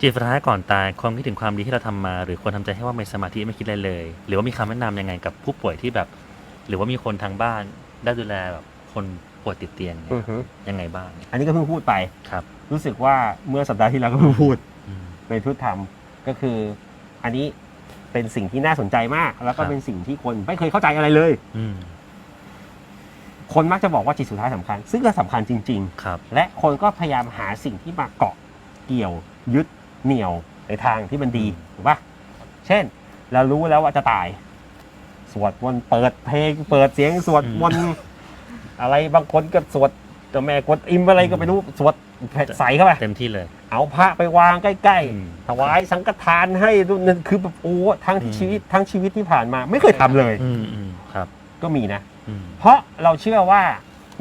จิตสุดท้ายก่อนตายความคิดถึงความดีที่เราทำมา หรือควรทำใจให้ว่ามีสมาธิไม่คิดอะไรเลย หรือว่ามีคำแนะนำยังไงกับผู้ป่วยที่แบบ หรือว่ามีคนทางบ้านได้ดูแลแบบคนป่วยติดเตียงเนี่ยอือฮึยังไงบ้าง อันนี้ก็เพิ่งพูดไปครับ รู้สึกว่าเมื่อสัปดาห์ที่แล้วก็เพิ่งพูดอืมในทุตธรรมก็คือ อันนี้เป็นสิ่งที่น่าสนใจมาก แล้วก็ครับเป็นสิ่งที่คนไม่เคยเข้าใจอะไรเลยอืมคนมักจะบอกว่าจิตสุดท้ายสำคัญ ซึ่งก็สำคัญจริงครับๆและคนก็พยายามหาสิ่งที่มาเกาะเกี่ยวยึด เหนี่ยวในทางที่มันดีถูกปะเช่น เรารู้แล้วว่าจะตาย สวดมนต์เปิดเพลงเปิดเสียงสวดมนต์อะไรบางคนก็สวดเจ้าแม่กดอิมอะไรก็ไม่รู้สวดใส่เข้าไป เต็มที่เลย เอาพระไปวางใกล้อืม ๆถวายสังฆทานให้ดูนั่นคือแบบโอ้ทั้งที่อืมชีวิตทั้งชีวิตที่ผ่านมา ไม่เคยทำเลย อืมอืมครับก็มีนะ อืม เพราะเราเชื่อว่า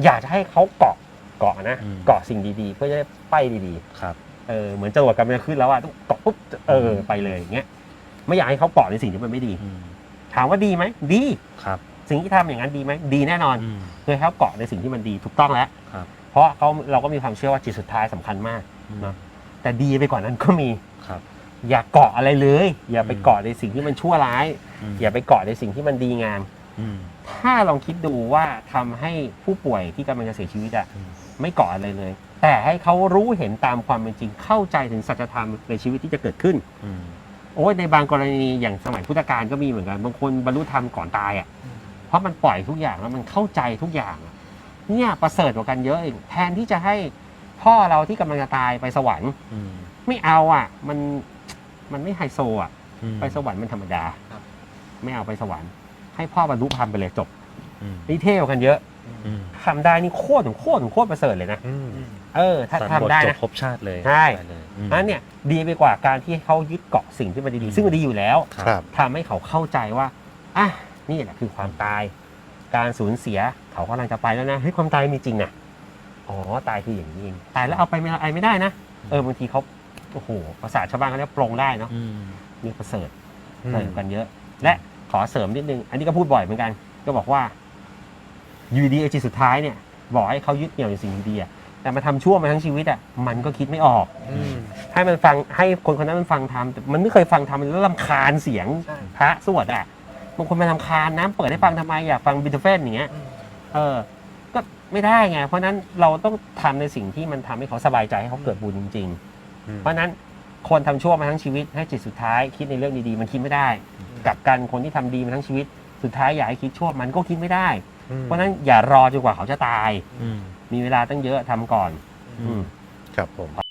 อยากจะให้เขาเกาะเกาะนะอืม เกาะสิ่งดีๆ เพื่อจะได้ไปดีครับ ๆ เออเหมือนจรวดกำลังจะขึ้นแล้วอะต้องเกาะปุ๊บเออไปเลยอย่างเงี้ยไม่อยากให้เขาเกาะในสิ่งที่มันไม่ดีอืมถามว่าดีไหมดีครับ สิ่งที่ทำอย่างนั้นดีไหมดีแน่นอนอืมเพื่อให้เขาเกาะในสิ่งที่มันดีถูกต้องแล้วครับเพราะเขาเราก็มีความเชื่อว่าจิตสุดท้ายสำคัญมากอืมเนอะแต่ดีไปกว่านั้นก็มีครับ อย่าเกาะอะไรเลย อย่าไปอืมเกาะในสิ่งที่มันชั่วร้ายมอย่าไปเกาะในสิ่งที่มันดีงามอืมถ้าลองคิดดูว่าทำให้ผู้ป่วยที่กำลังจะเสียชีวิตอะอืมไม่เกาะอะไรเลย แต่ให้เขารู้เห็นตามความเป็นจริง เข้าใจถึงสัจธรรมในชีวิตที่จะเกิดขึ้น อืม โอ้ยในบางกรณีอย่างสมัยพุทธกาลก็มีเหมือนกันบางคนบรรลุธรรมก่อนตายอะเพราะมันปล่อยทุกอย่างแล้วมันเข้าใจทุกอย่างอะเนี่ยประเสริฐกว่ากันเยอะเองแทนที่จะให้พ่อเราที่กำลังจะตายไปสวรรค์ อืมไม่เอาอะ มันมันไม่ไฮโซอะ อืมไปสวรรค์มันธรรมดาครับ ไม่เอาไปสวรรค์ ให้พ่อบรรลุธรรมไปเลยจบอืมนี่เท่กว่ากันเยอะอืมทำได้นี่โคตรของโคตรของโคตรประเสริฐเลยนะ อืม เออถ้าสันบทำได้จบนะ ครบชาติเลยใช่ ไปเลยอืม อันเนี่ยดีไปกว่าการที่เขายึดเกาะสิ่งที่มันดีๆซึ่งมันดีอยู่แล้วครับ ทำให้เขาเข้าใจว่าอะนี่แหละคือความตาย การสูญเสียเขากำลังจะไปแล้วนะเฮ้ยความตายมีจริงนะอ๋อตายคืออย่างนี้เองตายแล้วเอาไปไม่เอาไม่ได้นะเออบางทีเขาโอ้โหภาษาชาวบ้านเขาเรียกปรงได้เนาะอืม มีประเสริฐอืมเสริมกันเยอะ และขอเสริมนิดนึง อันนี้ก็พูดบ่อยเหมือนกัน ก็บอกว่า อยูดีไอจีสุดท้ายเนี่ย บอกให้เขายึดเหนี่ยวในสิ่งดีๆอะ แต่มาทำชั่วมาทั้งชีวิตอะมันก็คิดไม่ออก อืม ให้มันฟังให้คนคนนั้นมันฟังทำแต่มันไม่เคยฟังทำมันแล้วลำคาญเสียงใช่ พระสวดอะบางคนมันลำคาญนะเปิดให้ฟังทำไมอยากฟังบิทเฟนอย่างเงี้ย อืม เออ ก็ไม่ได้ไง เพราะฉะนั้นเราต้องทำในสิ่งที่มันทำให้เขาสบายใจให้เขาเกิดบุญจริงๆเพราะฉะนั้นคนทำชั่วมาทั้งชีวิตให้จิตสุดท้ายคิดในเรื่องดีๆ มันคิดไม่ได้ กลับกันคนที่ทำดีมาทั้งชีวิต สุดท้ายอยากให้คิดชั่วมันก็คิดไม่ได้ เพราะฉะนั้นอย่ารอจนกว่าเขาจะตาย อืม มีเวลาตั้งเยอะทำก่อน อือืมมครับผม